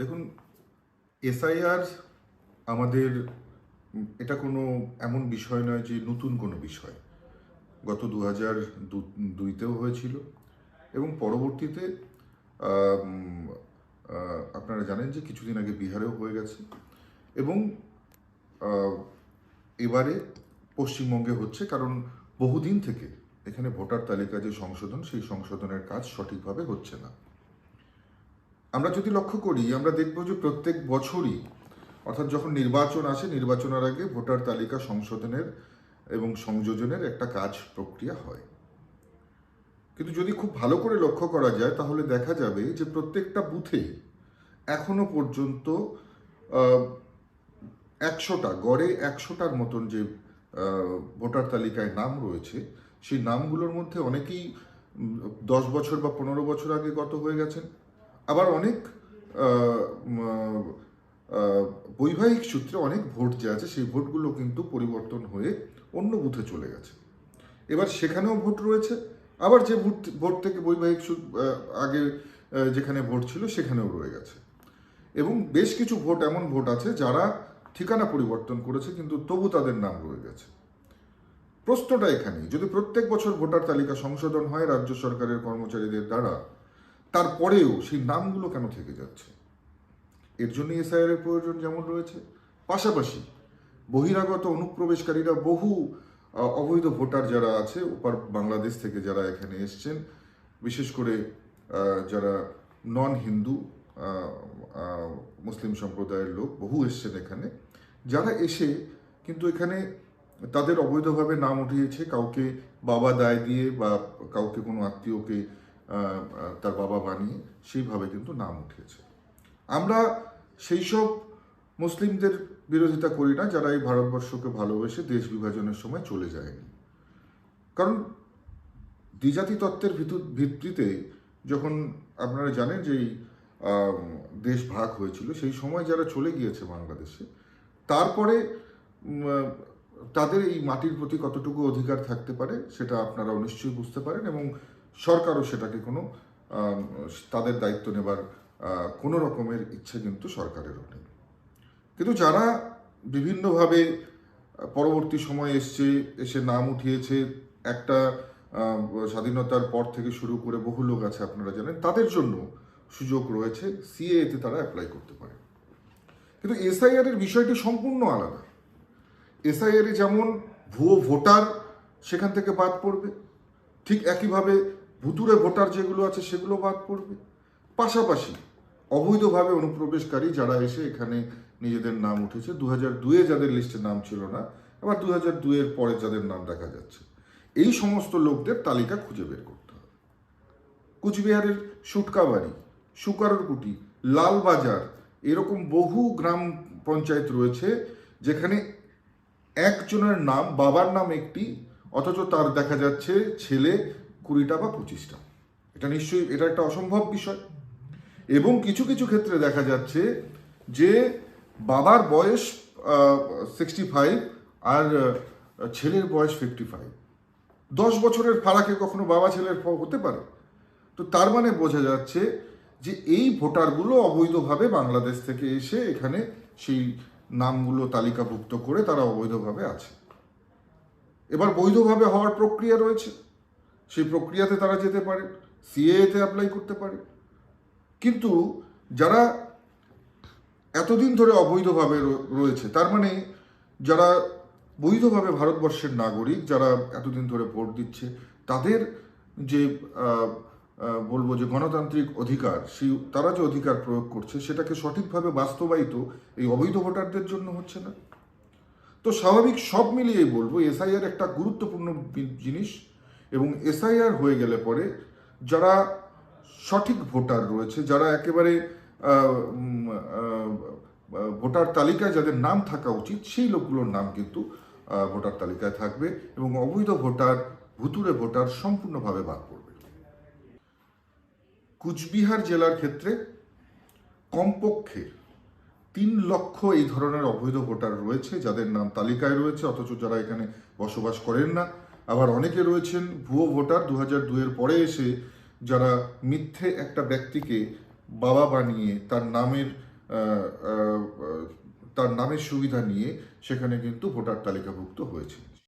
দেখুন, এসআইআর আমাদের, এটা কোনো এমন বিষয় নয় যে নতুন কোনো বিষয়। গত দু হাজার দুইতেও হয়েছিল এবং পরবর্তীতে আপনারা জানেন যে কিছুদিন আগে বিহারেও হয়ে গেছে এবং এবারে পশ্চিমবঙ্গে হচ্ছে কারণ বহুদিন থেকে এখানে ভোটার তালিকা যে সংশোধন, সেই সংশোধনের কাজ সঠিকভাবে হচ্ছে না। আমরা যদি লক্ষ্য করি, আমরা দেখব যে প্রত্যেক বছরই, অর্থাৎ যখন নির্বাচন আসে, নির্বাচনের আগে ভোটার তালিকা সংশোধনের এবং সংযোজনের একটা কাজ প্রক্রিয়া হয়। কিন্তু যদি খুব ভালো করে লক্ষ্য করা যায়, তাহলে দেখা যাবে যে প্রত্যেকটা বুথে এখনও পর্যন্ত একশোটা, গড়ে একশোটার মতন যে ভোটার তালিকায় নাম রয়েছে, সেই নামগুলোর মধ্যে অনেকেই দশ বছর বা পনেরো বছর আগে গত হয়ে গেছেন। আবার অনেক বৈবাহিক সূত্রে অনেক ভোট যে আছে, সেই ভোটগুলো কিন্তু পরিবর্তন হয়ে অন্য বুথে চলে গেছে। এবার সেখানেও ভোট রয়েছে, আবার যে ভোট ভোট থেকে বৈবাহিক আগে যেখানে ভোট ছিল সেখানেও রয়ে গেছে। এবং বেশ কিছু ভোট, এমন ভোট আছে যারা ঠিকানা পরিবর্তন করেছে, কিন্তু তবু তাদের নাম রয়ে গেছে। প্রশ্নটা এখানেই, যদি প্রত্যেক বছর ভোটার তালিকা সংশোধন হয় রাজ্য সরকারের কর্মচারীদের দ্বারা তারপরেও সেই নামগুলো কেন থেকে যাচ্ছে? এর জন্য এসআইআর এর প্রয়োজন যেমন রয়েছে, পাশাপাশি বহিরাগত অনুপ্রবেশকারীরা বহু অবৈধ ভোটার যারা আছে, ওপার বাংলাদেশ থেকে যারা এখানে এসছেন, বিশেষ করে যারা নন হিন্দু মুসলিম সম্প্রদায়ের লোক, বহু এসছেন এখানে। যারা এসে কিন্তু এখানে তাদের অবৈধভাবে নাম উঠিয়েছে, কাউকে বাবা দায় দিয়ে বা কাউকে কোনো আত্মীয়কে তার বাবা বানিয়ে সেইভাবে কিন্তু নাম উঠিয়েছে। আমরা সেই সব মুসলিমদের বিরোধিতা করি না, যারা এই ভারতবর্ষকে ভালোবেসে দেশ বিভাজনের সময় চলে যায়নি। কারণ দ্বিজাতি তত্ত্বের ভিত্তিতে যখন আপনারা জানেন যে দেশ ভাগ হয়েছিল, সেই সময় যারা চলে গিয়েছে বাংলাদেশে, তারপরে তাদের এই মাটির প্রতি কতটুকু অধিকার থাকতে পারে, সেটা আপনারাও নিশ্চয়ই বুঝতে পারেন এবং সরকারও সেটাকে কোনো তাদের দায়িত্ব নেবার কোনো রকমের ইচ্ছে কিন্তু সরকারেরও নেই। কিন্তু যারা বিভিন্নভাবে পরবর্তী সময় এসছে, এসে নাম উঠিয়েছে, একটা স্বাধীনতার পর থেকে শুরু করে বহু লোক আছে আপনারা জানেন, তাদের জন্য সুযোগ রয়েছে সিএতে তারা অ্যাপ্লাই করতে পারে। কিন্তু এসআইআর এর বিষয়টি সম্পূর্ণ আলাদা। এসআইআর এ যেমন ভুয়ো ভোটার সেখান থেকে বাদ পড়বে, ঠিক একইভাবে ভুতুরে ভোটার যেগুলো আছে সেগুলো বাদ পড়বে। পাশাপাশি অবৈধভাবে অনুপ্রবেশকারী যারা এসে এখানে নিজেদের নাম উঠেছে দু হাজার দুয়ে যাদের লিস্টে নাম ছিল না আবার দু হাজার দুয়ের পরে যাদের নাম দেখা যাচ্ছে। এই সমস্ত লোকদের তালিকা খুঁজে বের করতে হবে। কুচবিহারের সুটকাবাড়ি সুকারকুটি লালবাজার, এরকম বহু গ্রাম পঞ্চায়েত রয়েছে যেখানে একজনের নাম, বাবার নাম একটি, অথচ তার দেখা যাচ্ছে ছেলে কুড়িটা বা পঁচিশটা। এটা নিশ্চয়ই, এটা একটা অসম্ভব বিষয়। এবং কিছু কিছু ক্ষেত্রে দেখা যাচ্ছে যে বাবার বয়স সিক্সটি ফাইভ আর ছেলের বয়স ফিফটি ফাইভ দশ বছরের ফারাকে কখনো বাবা ছেলের হতে পারে। তো তার মানে বোঝা যাচ্ছে যে এই ভোটারগুলো অবৈধভাবে বাংলাদেশ থেকে এসে এখানে সেই নামগুলো তালিকাভুক্ত করে তারা অবৈধভাবে আছে। এবার বৈধভাবে হওয়ার প্রক্রিয়া রয়েছে। সেই প্রক্রিয়াতে তারা যেতে পারে সিএতে অ্যাপ্লাই করতে পারে। কিন্তু যারা এতদিন ধরে অবৈধভাবে রয়েছে, তার মানে যারা বৈধভাবে ভারতবর্ষের নাগরিক, যারা এতদিন ধরে ভোট দিচ্ছে, তাদের যে বলব যে গণতান্ত্রিক অধিকার সেই তারা যে অধিকার প্রয়োগ করছে, সেটাকে সঠিকভাবে বাস্তবায়িত এই অবৈধ ভোটারদের জন্য হচ্ছে না। তো স্বাভাবিক সব মিলিয়ে বলব এসআইআর একটা গুরুত্বপূর্ণ জিনিস এবং এসআইআর হয়ে গেলে পরে যারা সঠিক ভোটার রয়েছে, যারা একেবারে ভোটার তালিকায় যাদের নাম থাকা উচিত, সেই লোকগুলোর নাম কিন্তু ভোটার তালিকায় থাকবে এবং অবৈধ ভোটার ভুতুরে ভোটার সম্পূর্ণভাবে বাদ পড়বে। কুচবিহার জেলার ক্ষেত্রে কমপক্ষে তিন লক্ষ এই ধরনের অবৈধ ভোটার রয়েছে, যাদের নাম তালিকায় রয়েছে, অথচ যারা এখানে বসবাস করেন না। আবার অনেকে রয়েছেন ভুয়ো ভোটার দু হাজার দুয়ের পরে এসে যারা মিথ্যে একটা ব্যক্তিকে বাবা বানিয়ে তার নামের তার নামের সুবিধা নিয়ে সেখানে কিন্তু ভোটার তালিকাভুক্ত হয়েছে